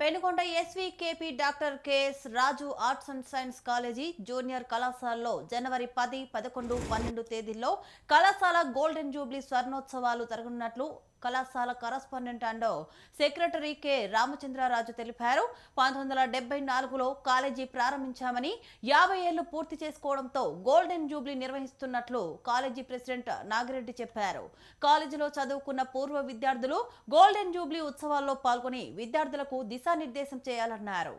Penukonda SVKP doctor KS Raju arts and science college junior కళాశాలలో జనవరి పది పదకొండు పన్నెండు తేదీల్లో కళాశాల గోల్డెన్ జూబ్లీ స్వర్ణోత్సవాలు జరగనున్నట్లు కళాశాల correspondent and secretary K Ramachandraraju తెలిపారు. పంతొమ్మిది వందల డెబ్బై నాలుగులో కాలేజీ ప్రారంభించామని యాభై ఏళ్ళు పూర్తి చేసుకోవడంతో గోల్డెన్ జూబ్లీ నిర్వహిస్తున్నట్లు కాలేజీ ప్రెసిడెంట్ నాగిరెడ్డి చెప్పారు. కాలేజీలో చదువుకున్న పూర్వ విద్యార్థులు గోల్డెన్ జూబ్లీ ఉత్సవాల్లో పాల్గొని విద్యార్థులకు దిశానిర్దేశం చేయాలన్నారు.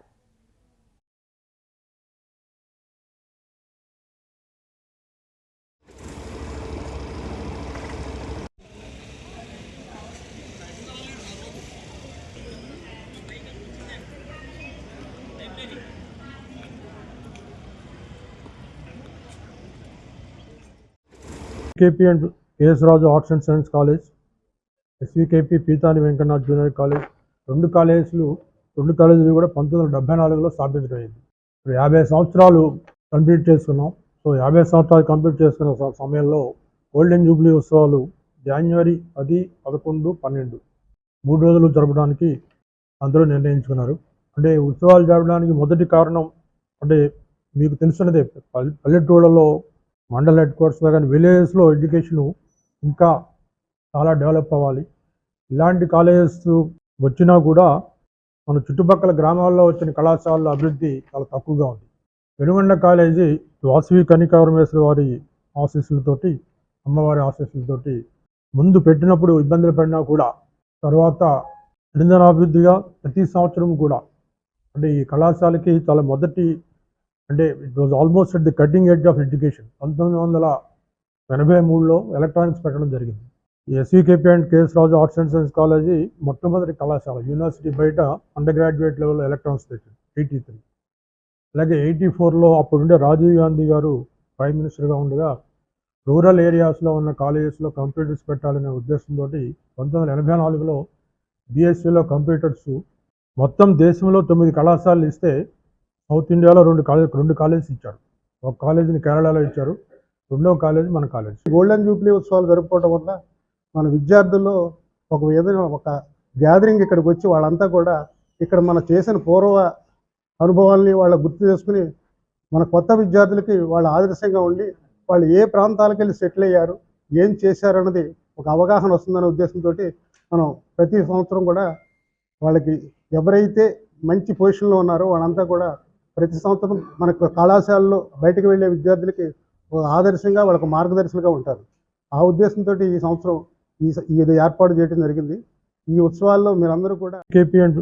KP and KS Raju arts and science college SVKP Peethani Venkannanath junior college రెండు కాలేజీలు రెండు కాలేజీలు కూడా పంతొమ్మిది వందల డెబ్బై నాలుగులో స్థాపించడం అయింది. ఇప్పుడు యాభై సంవత్సరాలు కంప్లీట్ చేసుకున్నాం. సో యాభై సంవత్సరాలు కంప్లీట్ చేసుకున్న సమయంలో గోల్డెన్ జూబ్లీ ఉత్సవాలు జనవరి పది పదకొండు పన్నెండు మూడు రోజులు జరపడానికి అందరూ నిర్ణయించుకున్నారు. అంటే ఉత్సవాలు జరపడానికి మొదటి కారణం అంటే మీకు తెలుసున్నదే పల్లె- పల్లెటూళ్ళలో మండల్ హెడ్ క్వార్టర్స్లో కానీ విలేజెస్లో ఎడ్యుకేషన్ ఇంకా చాలా డెవలప్ అవ్వాలి. ఇలాంటి కాలేజెస్ వచ్చినా కూడా మన చుట్టుపక్కల గ్రామాల్లో వచ్చిన కళాశాలల అభివృద్ధి చాలా తక్కువగా ఉంది. వెనుగొండ కాలేజీ వాసవి కనికావరమేశ్వరి వారి ఆశీస్సులతోటి అమ్మవారి ఆశీస్సులతోటి ముందు పెట్టినప్పుడు ఇబ్బందులు పడినా కూడా తర్వాత నిరంజనాభివృద్ధిగా ప్రతి సంవత్సరం కూడా అంటే ఈ కళాశాలకి చాలా మొదటి అంటే it was almost at the cutting edge of education పంతొమ్మిది వందల ఎనభై మూడులో ఎలక్ట్రానిక్స్ పెట్టడం జరిగింది. SVKP and KS Raju arts and science college మొట్టమొదటి కళాశాల యూనివర్సిటీ బయట అండర్ గ్రాడ్యుయేట్ లెవెల్లో ఎలక్ట్రానిక్స్ పెట్టింది ఎయిటీ త్రీ అలాగే ఎయిటీ ఫోర్లో అప్పుడుండే రాజీవ్ గాంధీ గారు ప్రైమ్ మినిస్టర్గా ఉండగా రూరల్ ఏరియాస్లో ఉన్న కాలేజెస్లో కంప్యూటర్స్ పెట్టాలనే ఉద్దేశంతో పంతొమ్మిది వందల ఎనభై నాలుగులో బీఎస్సీలో కంప్యూటర్స్ మొత్తం దేశంలో తొమ్మిది కళాశాలలు ఇస్తే సౌత్ ఇండియాలో రెండు కాలేజ్ రెండు కాలేజెస్ ఇచ్చారు. ఒక కాలేజీని కేరళలో ఇచ్చారు. రెండో కాలేజీ మన కాలేజ్. గోల్డెన్ జూబ్లీ ఉత్సవాలు జరుపుకోవడం వల్ల మన విద్యార్థుల్లో ఒక ఏదైనా ఒక గ్యాదరింగ్ ఇక్కడికి వచ్చి వాళ్ళంతా కూడా ఇక్కడ మన చేసిన పూర్వ అనుభవాల్ని వాళ్ళ గుర్తు చేసుకుని మన కొత్త విద్యార్థులకి వాళ్ళ ఆదర్శంగా ఉండి వాళ్ళు ఏ ప్రాంతాలకు వెళ్ళి సెటిల్ అయ్యారు ఏం చేశారు అన్నది ఒక అవగాహన వస్తుందనే ఉద్దేశంతో మనం ప్రతి సంవత్సరం కూడా వాళ్ళకి ఎవరైతే మంచి పొజిషన్లో ఉన్నారో వాళ్ళంతా కూడా ప్రతి సంవత్సరం మనకు కళాశాలలో బయటకు వెళ్ళే విద్యార్థులకి ఒక ఆదర్శంగా వాళ్ళకు మార్గదర్శులుగా ఉంటారు. ఆ ఉద్దేశంతో ఈ సంవత్సరం ఈ ఇది ఏర్పాటు చేయడం జరిగింది. ఈ ఉత్సవాల్లో మీరందరూ కూడా కేపీ అండ్